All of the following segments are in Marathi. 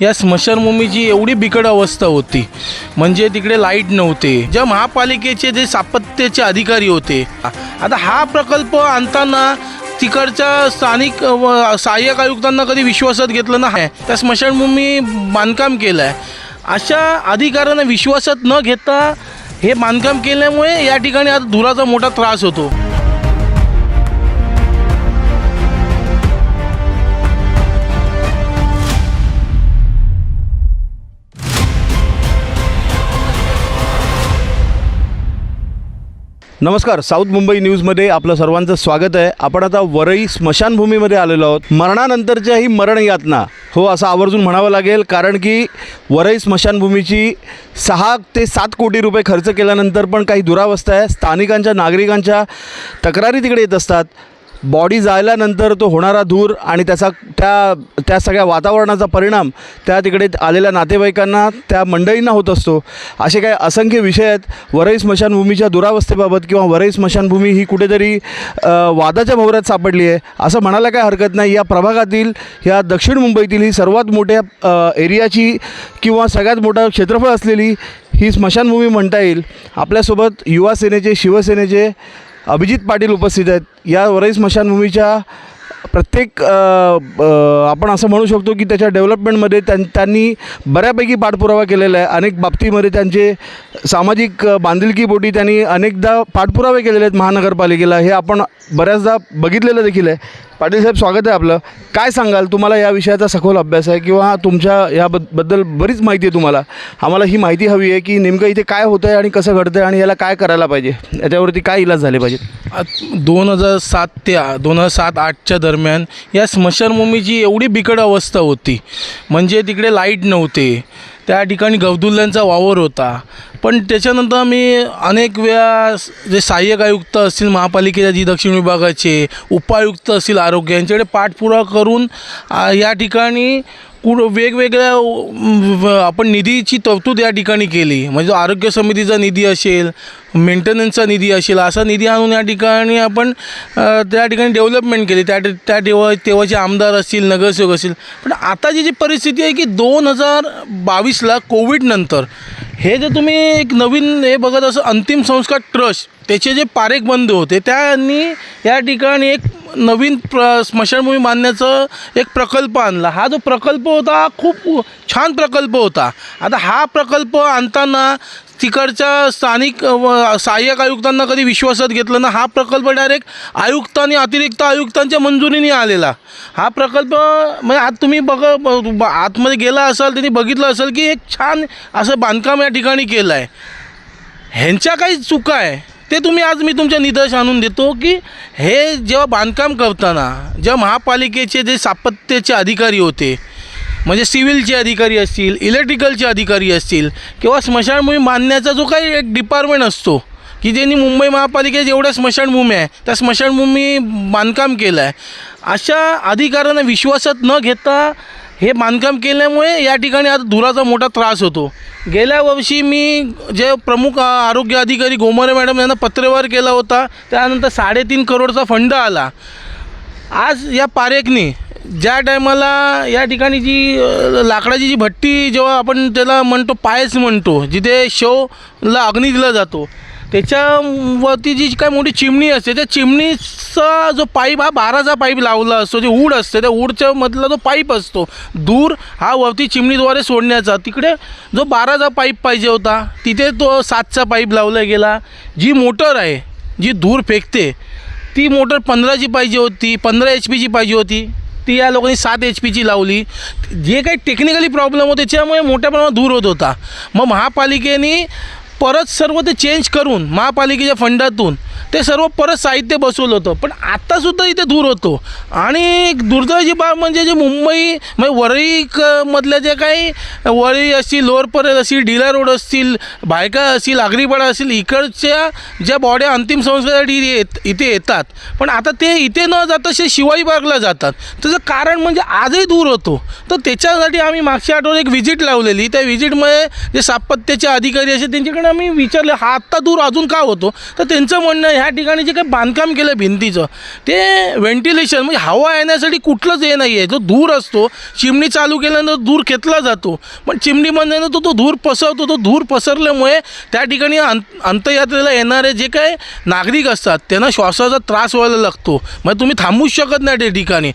या स्मशानभूमीची एवढी बिकट अवस्था होती. म्हणजे तिकडे लाइट नव्हते. ज्या महापालिकेचे जे सापत्याचे अधिकारी होते. आता हा प्रकल्प आणताना तिकडच्या स्थानिक व सहाय्यक आयुक्तांना कधी विश्वासात घेतलं नाही. त्या स्मशानभूमी बांधकाम केलं आहे अशा अधिकाऱ्यांना विश्वासात न घेता हे बांधकाम केल्यामुळे या ठिकाणी आता धुराचा मोठा त्रास होतो. नमस्कार साऊथ मुंबई न्यूजमध्ये आपलं सर्वांचं स्वागत आहे. आपण आता वरई स्मशानभूमीमध्ये आलेलो आहोत. मरणानंतरच्या ही मरण यातना हो असं आवर्जून म्हणावं लागेल कारण की वरई स्मशानभूमीची सहा ते सात कोटी रुपये खर्च केल्यानंतर पण काही दुरावस्था आहे. स्थानिकांच्या नागरिकांच्या तक्रारी तिकडे येत असतात. बॉडी जायल्यानंतर तो होणारा धूर आणि त्याचा त्या त्या सगळ्या वातावरणाचा परिणाम त्या तिकडे आलेल्या नातेवाईकांना त्या मंडळींना होत असतो. असे काही असंख्य विषय आहेत. वरई स्मशानभूमीच्या दुरावस्थेबाबत किंवा वरई स्मशानभूमी ही कुठेतरी वादाच्या भोवऱ्यात सापडली आहे. असं म्हणायला काय हरकत नाही. या प्रभागातील या दक्षिण मुंबईतील ही सर्वात मोठ्या एरियाची किंवा सगळ्यात मोठं क्षेत्रफळ असलेली ही स्मशानभूमी म्हणता येईल. आपल्यासोबत युवा सेनेचे शिवसेनेचे अभिजित पाटील उपस्थित आहेत. या वरई स्मशानभूमीच्या प्रत्येक आपण असं म्हणू शकतो की त्याच्या डेव्हलपमेंटमध्ये त्यां त्यांनी बऱ्यापैकी पाठपुरावा केलेला आहे. अनेक बाबतीमध्ये त्यांचे सामाजिक बांधिलकीपोटी त्यांनी अनेकदा पाठपुरावे केलेले आहेत महानगरपालिकेला. हे आपण बऱ्याचदा बघितलेलं देखील आहे. पाटील साहेब स्वागत आहे आपलं. काय सांगाल? तुम्हाला या विषयाचा सखोल अभ्यास आहे किंवा तुमच्या याबद्दल बरीच माहिती आहे तुम्हाला. आम्हाला ही माहिती हवी आहे की नेमकं इथे काय होतं आहे आणि कसं घडतं आहे आणि याला काय करायला पाहिजे? याच्यावरती काय इलाज झाले पाहिजे दोन हजार सात ते दोन हजार सात आठच्या दरम्यान या स्मशानभूमीची एवढी बिकट अवस्था होती. म्हणजे तिकडे लाइट नव्हते. त्या ठिकाणी गवदुल्ल्यांचा वावर होता. पण त्याच्यानंतर आम्ही अनेक वेळा जे सहाय्यक आयुक्त असतील महापालिकेच्या जी दक्षिण विभागाचे उपायुक्त असतील आरोग्य यांच्याकडे पाठपुरावा करून या ठिकाणी कुठं वेगवेगळ्या आपण निधीची तरतूद या ठिकाणी केली. म्हणजे आरोग्य समितीचा निधी असेल मेंटेनन्सचा निधी असेल असा निधी आणून या ठिकाणी आपण त्या ठिकाणी डेव्हलपमेंट केली. त्या त्या तेव्हा तेव्हाचे आमदार असतील नगरसेवक असतील. पण आताची जी परिस्थिती आहे की दोन हजार बावीसला कोविडनंतर हे जे तुम्ही एक नवीन हे बघत असं अंतिम संस्कार ट्रस्ट त्याचे जे पारेख बंद होते त्यांनी या ठिकाणी एक नवीन प्र स्मशानभूमी बांधण्याचं एक प्रकल्प आणला. हा जो प्रकल्प होता खूप छान प्रकल्प होता. आता हा प्रकल्प आणताना तिकडच्या स्थानिक व सहाय्यक आयुक्तांना कधी विश्वासात घेतलं ना हा प्रकल्प डायरेक्ट आयुक्त आणि अतिरिक्त आयुक्तांच्या मंजुरीने आलेला. हा प्रकल्प म्हणजे आज तुम्ही बघ आतमध्ये गेला असाल त्यांनी बघितलं असेल की एक छान असं बांधकाम या ठिकाणी केलं आहे ह्यांच्या काही चुका आहे. ते तुम्ही आज मी तुमच्या निदर्श आणून देतो की हे जेव्हा बांधकाम करताना जेव्हा महापालिकेचे जे स्थापत्याचे अधिकारी होते म्हणजे सिव्हिलचे अधिकारी असतील इलेक्ट्रिकलचे अधिकारी असतील किंवा स्मशानभूमी बांधण्याचा जो काही एक डिपार्टमेंट असतो की ज्यांनी मुंबई महापालिकेत जेवढ्या स्मशानभूमी आहे त्या स्मशानभूमी बांधकाम केलं आहे अशा अधिकाऱ्यांना विश्वासात न घेता हे बांधकाम केल्यामुळे या ठिकाणी आता धुराचा मोठा त्रास होतो. गेल्या वर्षी मी जे प्रमुख आरोग्य अधिकारी गोमरे मॅडम यांना पत्रव्यवहार केला होता त्यानंतर साडेतीन करोडचा फंड आला. आज या पारेखने ज्या टायमाला या ठिकाणी जी लाकडाची जी भट्टी जेव्हा आपण त्याला म्हणतो पायस म्हणतो जिथे शवला अग्नी दिला जातो त्याच्यावरती जी काय मोठी चिमणी असते त्या चिमणीचा जो पाईप हा बाराचा पाईप लावला असतो जे ऊड असते त्या ऊडच्या मधला जो पाईप असतो दूर हा वरती चिमणीद्वारे सोडण्याचा. तिकडे जो बाराचा पाईप पाहिजे होता तिथे तो सातचा पाईप लावला गेला. जी मोटर आहे जी धूर फेकते ती मोटर पंधराची पाहिजे होती पंधरा एच पीची पाहिजे होती. ती या लोकांनी सात एच पीची लावली. जे काही टेक्निकली प्रॉब्लेम होते त्याच्यामुळे मोठ्या प्रमाणात धूर होत होता. मग महापालिकेने परत सर्व ते चेंज करून महापालिकेच्या फंडातून ते सर्व परत साहित्य बसवलं होतं. पण आत्तासुद्धा इथे धूर होतो. आणि दुर्दैवाची बाब म्हणजे जे मुंबई म्हणजे वरळी क मधल्या जे काही वरळी असतील लोअर परेल असतील डीला रोड असतील बायका असतील आगरीपाडा असतील इकडच्या ज्या बॉड्या अंतिम संस्कारासाठी येत इथे येतात. पण आता ते इथे न जाता असे शिवाई पार्कला जातात. त्याचं कारण म्हणजे आजही दूर होतो. तर त्याच्यासाठी आम्ही मागच्या आठवड्यात एक व्हिजिट लावलेली. त्या व्हिजिटमुळे जे सापत्याचे अधिकारी असे त्यांच्याकडे आम्ही विचारलं हा आत्ता दूर अजून का होतो? तर त्यांचं म्हणणं ना ह्या ठिकाणी जे काही बांधकाम केलं भिंतीचं ते व्हेंटिलेशन म्हणजे हवा येण्यासाठी कुठलंच हे नाही आहे जो धूर असतो चिमणी चालू केल्यानंतर धूर घेतला जातो पण चिमणी तो तो धूर पसरतो. तो धूर पसरल्यामुळे त्या ठिकाणी अंत अंतयात्रेला येणारे जे काही नागरिक असतात त्यांना श्वासाचा त्रास व्हायला लागतो. मग तुम्ही थांबूच शकत नाही त्या ठिकाणी.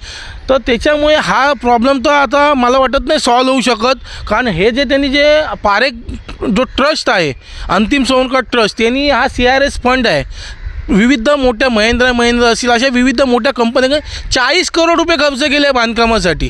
तर त्याच्यामुळे हा प्रॉब्लेम तर आता मला वाटत नाही सॉल्व होऊ शकत. कारण हे जे त्यांनी जे पारेख जो ट्रस्ट आहे अंतिम सोनकर ट्रस्ट त्यांनी हा सी आर एस फंड आहे. विविध मोठ्या महिंद्रा महिंद्रा असतील अशा विविध मोठ्या कंपन्या चाळीस करोड रुपये खर्च केले आहे बांधकामासाठी.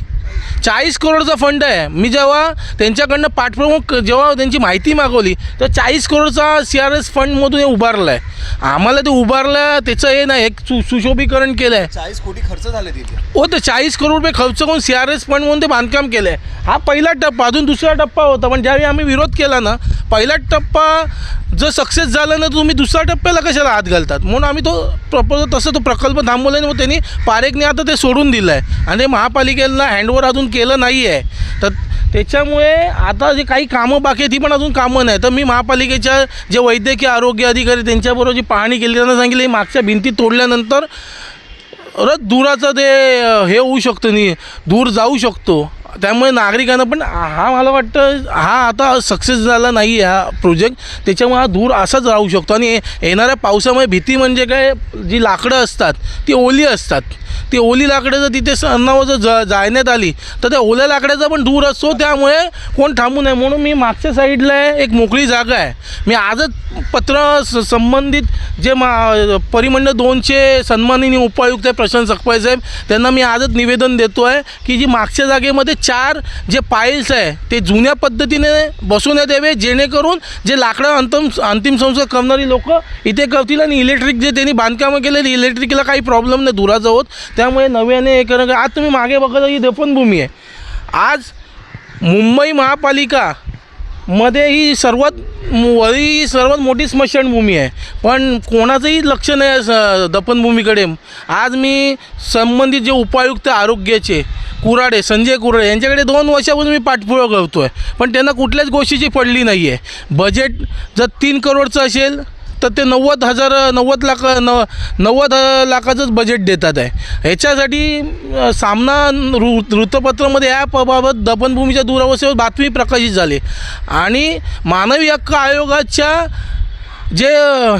चाळीस करोडचा फंड आहे. मी जेव्हा त्यांच्याकडनं पाठप्रमुख जेव्हा त्यांची माहिती मागवली तर चाळीस करोडचा सी आर एस फंडमधून हे उभारलं आहे आम्हाला ते उभारलं त्याचं हे नाही एक सु सुशोभीकरण केलं आहे चाळीस कोटी खर्च झाले तिथे हो ते चाळीस करोड रुपये खर्च करून सी आर एस फंड म्हणून ते बांधकाम केलं आहे हा पहिला टप्पा अजून दुसरा टप्पा होता पण ज्यावेळी आम्ही विरोध केला ना पहिला टप्पा जर सक्सेस झालं ना तर तुम्ही दुसऱ्या टप्प्याला कशाला हात घालतात? म्हणून आम्ही तो प्रपोजल तसं तो प्रकल्प थांबवला आणि मग त्यांनी पारेखने आता ते सोडून दिलं आहे आणि महापालिकेला हँडओव्हर अजून केलं नाही आहे तर त्याच्यामुळे आता जे काही कामं बाकी आहेत ती पण अजून कामं नाही तर मी महापालिकेच्या जे वैद्यकीय आरोग्य अधिकारी त्यांच्याबरोबर जी पाहणी केली त्यांना सांगितली मागच्या भिंती तोडल्यानंतर रथ दुराचं ते हे होऊ शकतं नाही. दूर जाऊ शकतो. त्यामुळे नागरिकांना पण हा मला वाटतं हा आता सक्सेस झाला नाही हा प्रोजेक्ट त्याच्यामुळे हा दूर असाच राहू शकतो. आणि येणाऱ्या पावसामुळे भीती म्हणजे काय जी लाकडं असतात ती ओली असतात. ती ओली लाकडं जर तिथे अन्नावर जर ज जाळण्यात आली तर त्या ओल्या लाकडाचा पण दूर असतो. त्यामुळे कोण थांबू नये. म्हणून मी मागच्या साईडला एक मोकळी जागा आहे. मी आजच पत्र स संबंधित जे मा परिमंडळ दोनचे सन्माननीय उपायुक्त आहे प्रशांत सकपाई साहेब त्यांना मी आजच निवेदन देतो आहे की जी मागच्या जागेमध्ये चार जे पाईल्स आहे ते जुन्या पद्धतीने बसून द्यावे जेणेकरून जे लाकडं अंतिम अंतिम संस्कार करणारी लोक इथे करतील आणि इलेक्ट्रिक जे त्यांनी बांधकामं केलेली इलेक्ट्रिकला काही प्रॉब्लेम नाही धुराचं त्यामुळे नव्याने हे करणं आज तुम्ही मागे बघत ही दफनभूमी आहे. आज मुंबई महापालिका मध्ये ही सर्वात वरी ही सर्वात मोठी स्मशानभूमी आहे. पण कोणाचंही लक्ष नाही स दफनभूमीकडे. आज मी संबंधित जे उपायुक्त आरोग्याचे कुराडे संजय कुराडे यांच्याकडे दोन वर्षापासून मी पाठपुरावा करतो आहे पण त्यांना कुठल्याच गोष्टीची पडली नाही आहे बजेट जर तीन करोडचं असेल तर ते नव्वद हजार नव्वद लाख न नव्वद लाखाचंच बजेट देतात आहे. ह्याच्यासाठी सामना वृ वृत्तपत्रामध्ये ॲपबाबत बाबत दफनभूमीच्या दुरावस्थेवर बातमी प्रकाशित झाली. आणि मानवी हक्क आयोगाच्या जे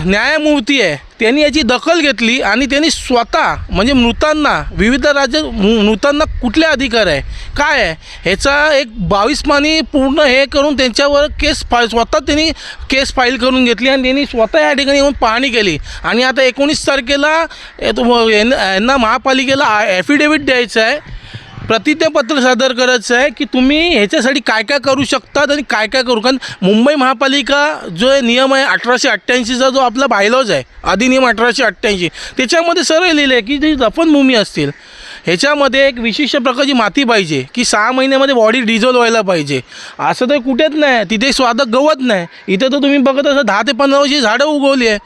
न्यायमूर्ती आहे त्यांनी याची दखल घेतली आणि त्यांनी स्वतः म्हणजे मृतांना विविध राज्य मृ- मृतांना कुठले अधिकार आहे? काय आहे? ह्याचा एक बावीस पानी पूर्ण हे करून त्यांच्यावर केस फाईल स्वतः त्यांनी केस फाईल करून घेतली आणि त्यांनी स्वतः या ठिकाणी येऊन पाहणी केली. आणि आता एकोणीस तारखेला यांना महापालिकेला ॲफिडेविट द्यायचं आहे. प्रतिज्ञापत्र सादर करायचं आहे की तुम्ही ह्याच्यासाठी काय काय करू शकतात आणि काय काय करू? कारण मुंबई महापालिका जो नियम आहे अठराशे अठ्ठ्याऐंशीचा जो आपला बायलॉज आहे अधिनियम अठराशे अठ्ठ्याऐंशी त्याच्यामध्ये सरळ लिहिलं आहे की जी दफनभूमी असतील ह्याच्यामध्ये एक विशिष्ट प्रकारची माती पाहिजे की सहा महिन्यामध्ये बॉडी डिझॉल्व व्हायला पाहिजे. असं तर कुठेच नाही तिथे स्वादक गवत नाही. इथं तर तुम्ही बघत असं दहा ते पंधरा वर्षी झाडं उगवली आहे.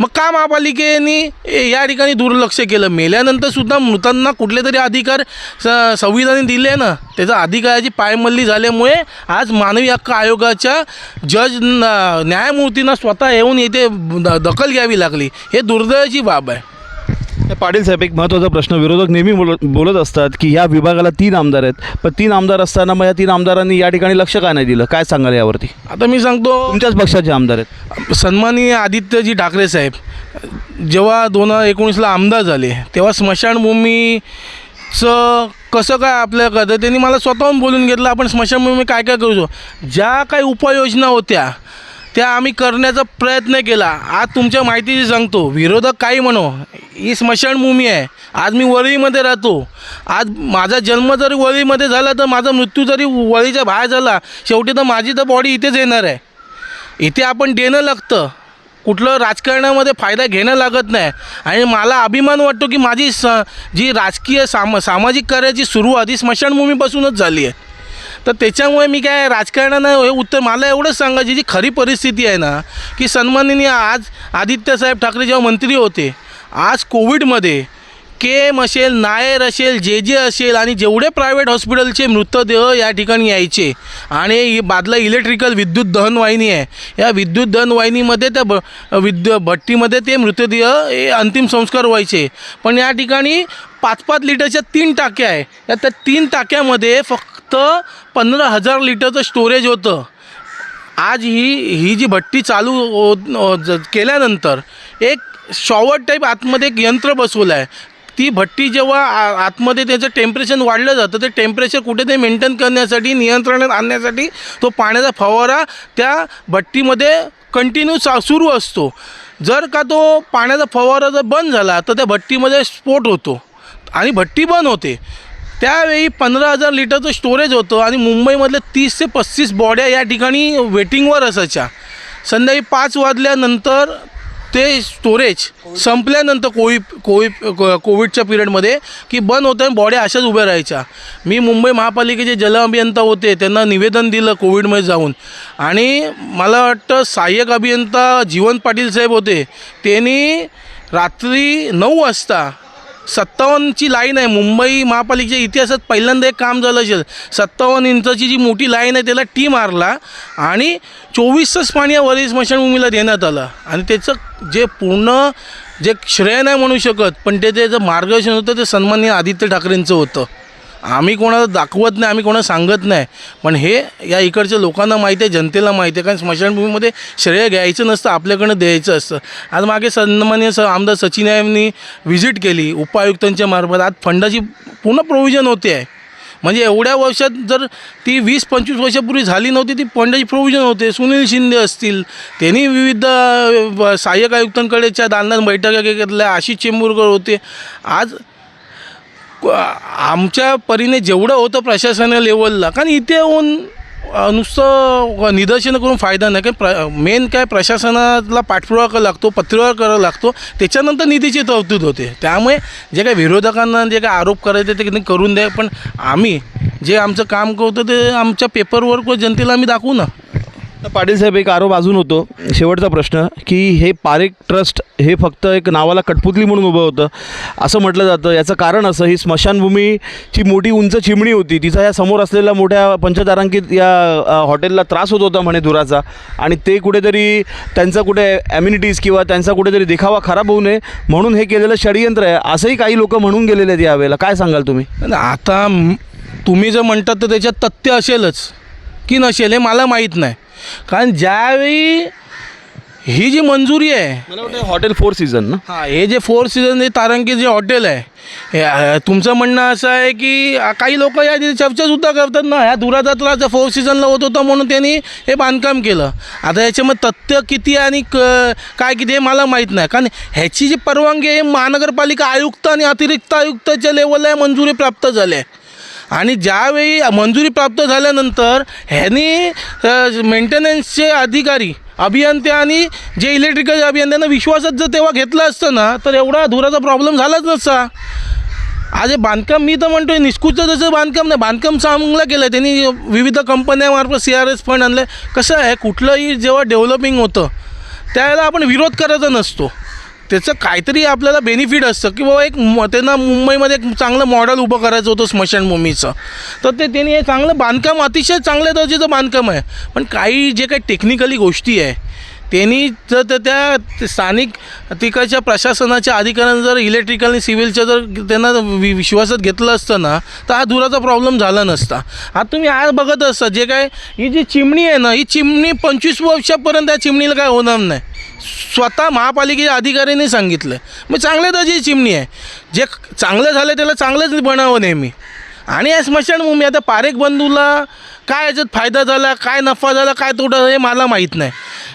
मग का महापालिकेने ए- या ठिकाणी दुर्लक्ष केलं? मेल्यानंतर सुद्धा मृतांना कुठले तरी अधिकार स संविधानाने दिले ना. त्याचा अधिकाराची पायमल्ली झाल्यामुळे आज मानवी हक्क आयोगाच्या जज न- न्यायमूर्तींना स्वतः येऊन येथे द- दखल घ्यावी लागली. हे दुर्दैवाची बाब आहे. पाटील साहेब एक महत्त्वाचा प्रश्न. विरोधक नेहमी बोलत बोलत असतात की ह्या विभागाला तीन आमदार आहेत. पण तीन आमदार असताना मग या तीन आमदारांनी या ठिकाणी लक्ष का नाही दिलं? काय सांगाल यावरती? आता मी सांगतो तुमच्याच पक्षाचे आमदार आहेत. सन्माननीय आदित्यजी ठाकरे साहेब जेव्हा दोन हजार एकोणीसला आमदार झाले तेव्हा स्मशानभूमीचं कसं काय आपल्या करतं त्यांनी मला स्वतःहून बोलून घेतलं आपण स्मशानभूमी काय काय करू शकतो? ज्या काही उपाययोजना होत्या त्या आम्ही करण्याचा प्रयत्न केला. आज तुमच्या माहितीची सांगतो. विरोधक काही म्हणो. ही स्मशानभूमी आहे. आज मी वरळीमध्ये राहतो. आज माझा जन्म जरी वरळीमध्ये झाला तर माझा मृत्यू जरी वळीच्या बाहेर झाला शेवटी तर माझी तर बॉडी इथेच येणार आहे. इथे आपण देणं लागतं. कुठलं राजकारणामध्ये फायदा घेणं लागत नाही. आणि मला अभिमान वाटतो की माझी स जी राजकीय साम सामाजिक कार्याची सुरुवात ही स्मशानभूमीपासूनच झाली आहे. तर त्याच्यामुळे मी काय राजकारणानं हे उत्तर मला एवढंच सांगायची जी खरी परिस्थिती आहे ना की सन्माननीय आज आदित्यसाहेब ठाकरे जेव्हा मंत्री होते आज कोविडमध्ये के एम असेल नायर असेल जे जे असेल आणि जेवढे प्रायव्हेट हॉस्पिटलचे मृतदेह या ठिकाणी यायचे आणि बादला इलेक्ट्रिकल विद्युत दहन वाहिनी आहे या विद्युत दहनवाहिनीमध्ये त्या ब विद्यु भट्टीमध्ये ते मृतदेह हे अंतिम संस्कार व्हायचे. पण या ठिकाणी पाच पाच लिटरच्या तीन टाक्या आहे. या त्या तीन टाक्यामध्ये फक्त पंधरा हजार लिटरचं स्टोरेज होतं. आज ही ही जी भट्टी चालू हो- ज- केल्यानंतर एक शॉवर टाईप आतमध्ये एक यंत्र बसवलं आहे ती भट्टी जेव्हा आ- आतमध्ये त्याचं टेम्परेचर वाढलं जातं ते टेम्परेचर कुठे ते मेंटेन करण्यासाठी नियंत्रणात आणण्यासाठी तो पाण्याचा फवारा त्या भट्टीमध्ये कंटिन्यू चा सुरू असतो. जर का तो पाण्याचा फवारा जर बंद झाला तर त्या भट्टीमध्ये स्फोट होतो. आणि भट्टी बंद होते. त्यावेळी पंधरा हजार लिटरचं स्टोरेज होतं आणि मुंबईमधल्या तीस ते पस्तीस बॉड्या या ठिकाणी वेटिंगवर असायच्या. संध्याकाळी पाच वाजल्यानंतर ते स्टोरेज संपल्यानंतर कोविड कोविड कोविडच्या पिरियडमध्ये की बंद होतं आणि बॉड्या अशाच उभ्या राहायच्या. मी मुंबई महापालिकेचे जल अभियंता होते त्यांना निवेदन दिलं कोविडमध्ये जाऊन. आणि मला वाटतं सहाय्यक अभियंता जीवन पाटील साहेब होते त्यांनी रात्री नऊ वाजता सत्तावन्नची लाईन आहे. मुंबई महापालिकेच्या इतिहासात पहिल्यांदा एक काम झालं असेल. सत्तावन्न इंचाची जी मोठी लाईन आहे त्याला टी मारला आणि चोवीस तास पाणी या वरील स्मशानभूमीला देण्यात आलं. आणि त्याचं जे पूर्ण जे श्रेय नाही म्हणू शकत पण ते त्याचं मार्गदर्शन होतं ते सन्माननीय आदित्य ठाकरेंचं होतं. आम्ही कोणाला दाखवत नाही आम्ही कोणाला सांगत नाही. पण हे या इकडच्या लोकांना माहिती आहे जनतेला माहिती आहे. कारण स्मशानभूमीमध्ये श्रेय घ्यायचं नसतं आपल्याकडनं द्यायचं असतं. आज मागे सन्मान्य स आमदार सचिन यांनी व्हिजिट केली उपायुक्तांच्या मार्फत. आज फंडाची पूर्ण प्रोव्हिजन होते आहे. म्हणजे एवढ्या वर्षात जर ती वीस पंचवीस वर्षापूर्वी झाली नव्हती ती फंडाची प्रोव्हिजन होते. सुनील शिंदे असतील त्यांनी विविध सहाय्यक आयुक्तांकडेच्या दालनात बैठका घेतल्या आशिष चेंबूरकर होते. आज आमच्या परीने जेवढं होतं प्रशासन लेवलला कारण इथे येऊन नुसतं निदर्शनं करून फायदा नाही. कारण प्र मेन काय प्रशासनाला पाठपुरावा करावा लागतो पत्रव्यवहार करावा लागतो. त्याच्यानंतर निधीची तरतूद होते. त्यामुळे जे काही विरोधकांना जे काही आरोप करायचे ते करून द्या. पण आम्ही जे आमचं काम करतो ते आमच्या पेपरवर्क जनतेला आम्ही दाखवू ना. तर पाटील साहेब एक आरोप अजून होतो शेवटचा प्रश्न की हे पारेख ट्रस्ट हे फक्त एक नावाला कठपुतली म्हणून उभं होतं. असं म्हटलं जातं. याचं कारण असं ही स्मशानभूमीची मोठी उंच चिमणी होती. तिचा या समोर असलेल्या मोठ्या पंचतारांकित या हॉटेलला त्रास होत होता म्हणे धुराचा आणि ते कुठेतरी त्यांचा कुठे ॲम्युनिटीज किंवा त्यांचा कुठेतरी देखावा खराब होऊ नये म्हणून हे केलेलं षडयंत्र आहे. असंही काही लोक म्हणून गेलेले आहेत यावेळेला. काय सांगाल तुम्ही? आता तुम्ही जर म्हणतात तर त्याच्यात तथ्य असेलच. की नसेल हे मला माहीत नाही. कारण ज्यावेळी ही जी मंजुरी आहे मला वाटतं हॉटेल फोर सीझन ना? हां हे जे फोर सीझन हे तारांकित जे हॉटेल आहे हे अ, तुमचं म्हणणं असं आहे की अ, काही लोक या तिथे चर्चासुद्धा करतात ना ह्या दुराचा त्रास फोर सीझनला होत होता म्हणून त्यांनी हे बांधकाम केलं. आता याच्यामध्ये तथ्य किती आणि क काय किती हे मला माहीत नाही. कारण ह्याची जी परवानगी आहे महानगरपालिका आयुक्त आणि अतिरिक्त आयुक्ताच्या लेवलला मंजुरी प्राप्त झाली आहे आणि ज्यावेळी मंजुरी प्राप्त झाल्यानंतर ह्यांनी मेंटेनन्सचे अधिकारी अभियंते आणि जे इलेक्ट्रिकल अभियंत्यांना विश्वासात जर तेव्हा घेतलं असतं ना तर एवढा धुराचा प्रॉब्लेम झालाच नसता. आज हे बांधकाम मी तर म्हणतोय निष्कुच जसं बांधकाम नाही. बांधकाम चांगलं केलं आहे त्यांनी विविध कंपन्यामार्फत सी आर एस फंड आणलं कसं आहे कुठलंही जेव्हा डेव्हलपिंग होतं त्यावेळेला आपण विरोध करायचा नसतो. त्याचं काहीतरी आपल्याला बेनिफिट असतं. की बाबा एक म त्यांना मुंबईमध्ये एक चांगलं मॉडेल उभं करायचं होतं स्मशानभूमीचं तर ते त्यांनी हे चांगलं बांधकाम अतिशय चांगल्या दर्जाचं बांधकाम आहे. पण काही जे काही टेक्निकली गोष्टी आहे त्यांनी जर त्या- त्या स्थानिक तिकडच्या प्रशासनाच्या अधिकाऱ्यांना जर इलेक्ट्रिकल आणि सिव्हिलच्या जर त्यांना वि विश्वासात घेतलं असतं ना तर हा धुराचा प्रॉब्लेम झाला नसता. आता तुम्ही आज बघत असता जे काय ही जी चिमणी आहे ना ही चिमणी पंचवीस वर्षापर्यंत त्या चिमणीला काय होणार नाही. स्वतः महापालिकेच्या अधिकाऱ्यांनी सांगितलं. मग चांगल्या दर्जाची चिमणी आहे. जे चांगलं झालं त्याला चांगलंच बनावं नेहमी. आणि या स्मशानभूमी आता पारेख बंधूला काय याच्यात फायदा झाला काय नफा झाला काय तोटा झाला हे मला माहीत नाही.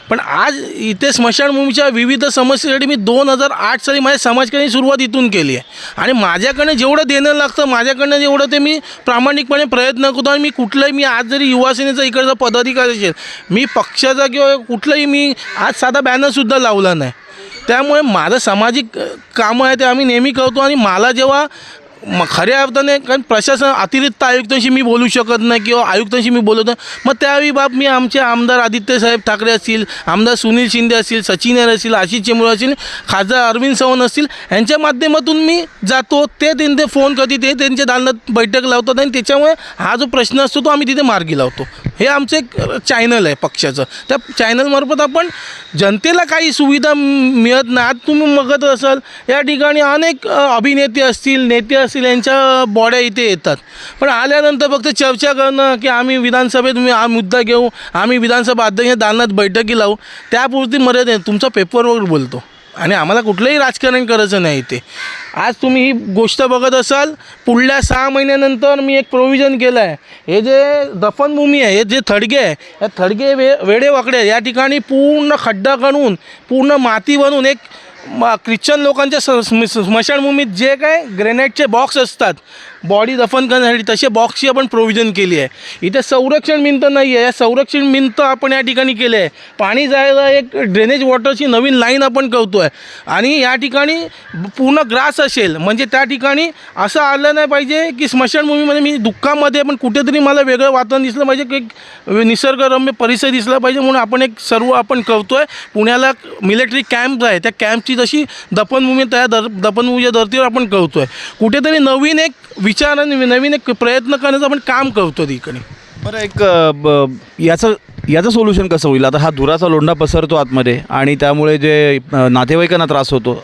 पण आज इथे स्मशानभूमीच्या विविध समस्येसाठी मी दोन हजार आठ साली माझ्या समाजकारणी सुरुवात इथून केली आहे. आणि माझ्याकडनं जेवढं देणं लागतं माझ्याकडनं जेवढं ते मी प्रामाणिकपणे प्रयत्न करतो आणि मी कुठलंही मी आज जरी युवासेनेचा इकडचा पदाधिकारी असेल मी पक्षाचा किंवा कुठलंही मी आज साधा बॅनरसुद्धा लावला नाही. त्यामुळे माझं सामाजिक कामं आहे ते आम्ही नेहमी करतो आणि मला जेव्हा मग खऱ्या अर्थाने कारण प्रशासन अतिरिक्त आयुक्तांशी मी बोलू शकत नाही किंवा आयुक्तांशी मी बोलत नाही. मग त्यावेळी बाब मी आमचे आमदार आदित्य साहेब ठाकरे असतील आमदार सुनील शिंदे असतील सचिन यार असतील आशिष चेंबूर असतील खासदार अरविंद सवन असतील यांच्या माध्यमातून मी जातो ते त्यांचे फोन कधी ते त्यांच्या दालनात बैठक लावतात आणि त्याच्यामुळे हा जो प्रश्न असतो तो आम्ही तिथे मार्गी लावतो. हे आमचं एक चॅनल आहे पक्षाचं. त्या चॅनलमार्फत आपण जनतेला काही सुविधा मिळत नाही. आज तुम्ही बघत असाल या ठिकाणी अनेक अभिनेते असतील नेते असतील यांच्या बॉड्या इथे येतात. पण आल्यानंतर फक्त चर्चा करणं की आम्ही विधानसभेत हा मुद्दा घेऊ आम्ही विधानसभा अध्यक्ष दालनात बैठकी लावू त्यापुरती मर्यादा तुमचा पेपरवर बोलतो. आणि आम्हाला कुठलंही राजकारण करायचं नाही ते आज तुम्ही ही गोष्ट बघत असाल पुढल्या सहा महिन्यानंतर मी एक प्रोव्हिजन केलं आहे हे जे दफनभूमी आहे हे जे थडगे आहे या थडगे वे वेडे वाकडे या ठिकाणी पूर्ण खड्डा करून पूर्ण माती बनवून एक म- ख्रिश्चन लोकांच्या स्म- स्मशानभूमीत जे काय ग्रेनाईटचे बॉक्स असतात बॉडी दफन करण्यासाठी तसे बॉक्सची आपण प्रोव्हिजन केली आहे. इथे संरक्षण भिंत नाही आहे या संरक्षण भिंत आपण या ठिकाणी केले आहे. पाणी जायला एक ड्रेनेज वॉटरची नवीन लाईन आपण करतो आहे आणि या ठिकाणी पूर्ण ग्रास असेल. म्हणजे त्या ठिकाणी असं आलं नाही पाहिजे की स्मशानभूमीमध्ये मी दुःखामध्ये पण कुठेतरी मला वेगळं वातावरण दिसलं पाहिजे की एक निसर्गरम्य परिसर दिसला पाहिजे म्हणून आपण एक सर्व आपण करतो आहे पुण्याला मिलिटरी कॅम्प आहे. त्या कॅम्पची जशी दफनभूमी त्या दर दफनभूमीच्या धर्तीवर आपण करतो आहे कुठेतरी नवीन एक विचार आणि नवीन एक प्रयत्न करण्याचं आपण काम करतो ठिकाणी बरं एक ब- याचं याचं सोल्युशन कसं होईल? आता हा धुराचा लोंढा पसरतो आतमध्ये आणि त्यामुळे जे अ, नातेवाईकांना त्रास होतो.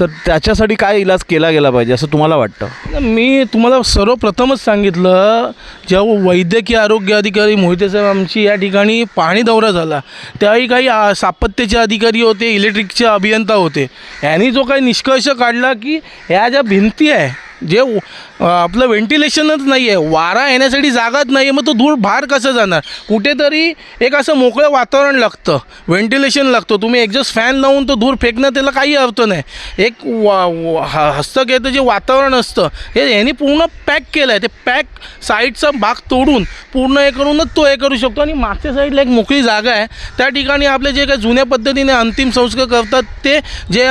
तर त्याच्यासाठी काय इलाज केला गेला पाहिजे असं तुम्हाला वाटतं? मी तुम्हाला सर्वप्रथमच सांगितलं जेव्हा वैद्यकीय आरोग्य अधिकारी मोहिते साहेब आमची या ठिकाणी पाणी दौरा झाला त्यावेळी काही आ, स्थापत्याचे अधिकारी होते इलेक्ट्रिकचे अभियंता होते. यांनी जो काही निष्कर्ष काढला की ह्या ज्या भिंती आहे जे व- अ, आपलं व्हेंटिलेशनच नाही आहे वारा येण्यासाठी जागाच नाही आहे मग तो धूळ बाहेर कसं जाणार? कुठेतरी एक असं मोकळं वातावरण लागतं. व्हेंटिलेशन लागतं. तुम्ही एक्झॉस्ट फॅन लावून तो धूर फेकणं त्याला काही अर्थ नाही. एक वा वा- ह- जे वातावरण असतं हे यांनी पूर्ण पॅक केलं आहे ते पॅक साईडचा भाग तोडून पूर्ण हे करूनच तो हे करू शकतो. आणि मागच्या साईडला एक मोकळी जागा आहे. त्या ठिकाणी आपले जे काही जुन्या पद्धतीने अंतिम संस्कार करतात ते जे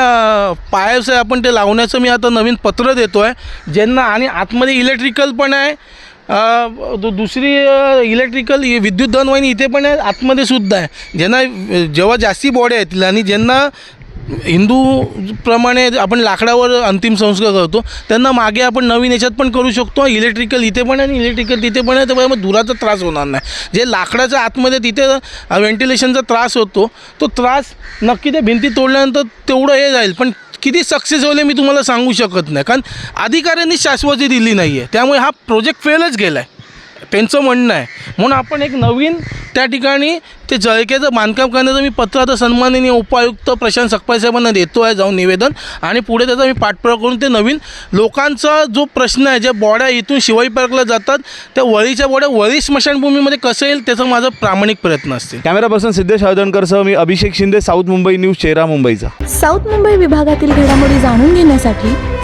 पायर्स आहे आपण ते लावण्याचं मी आता नवीन पत्र देतो आहे ज्यांना आणि आतमध्ये इलेक्ट्रिकल पण आहे. दु- दुसरी इलेक्ट्रिकल विद्युत दनवाहिनी इथे पण आहे आतमध्ये सुद्धा आहे. ज्यांना जेव्हा जास्ती बॉडी आहेत आणि ज्यांना हिंदूप्रमाणे आपण लाकडावर अंतिम संस्कार करतो त्यांना मागे आपण नवीन याच्यात पण करू शकतो इलेक्ट्रिकल इथे पण आणि इलेक्ट्रिकल तिथे पण आहे त्यामुळे मग धुराचा त्रास होणार नाही. जे लाकडाच्या आतमध्ये तिथे व्हेंटिलेशनचा त्रास होतो तो त्रास नक्की त्या भिंती तोडल्यानंतर तेवढं हे जाईल. पण किती सक्सेस होईल मी तुम्हाला सांगू शकत नाही कारण अधिकाऱ्यांनी शाश्वती दिली नाही आहे त्यामुळे हा प्रोजेक्ट फेलच गेला आहे त्यांचं म्हणणं आहे. म्हणून आपण एक नवीन त्या ठिकाणी ते जळक्याचं बांधकाम करण्याचं मी पत्र आता सन्माननीय उपायुक्त प्रशांत सकपाल साहेबांना देतो आहे जाऊन निवेदन. आणि पुढे त्याचा मी पाठपुरावा करून ते नवीन लोकांचा जो प्रश्न आहे ज्या बॉड्या इथून शिवाई पार्कला जातात त्या वळीच्या बॉड्या वळी स्मशानभूमीमध्ये कसं येईल त्याचा माझा प्रामाणिक प्रयत्न असतील कॅमेरा पर्सन सिद्धेश हळदणकरसह मी अभिषेक शिंदे साऊथ मुंबई न्यूज चेहरा मुंबईचा. साऊथ मुंबई विभागातील घडामोडी जाणून घेण्यासाठी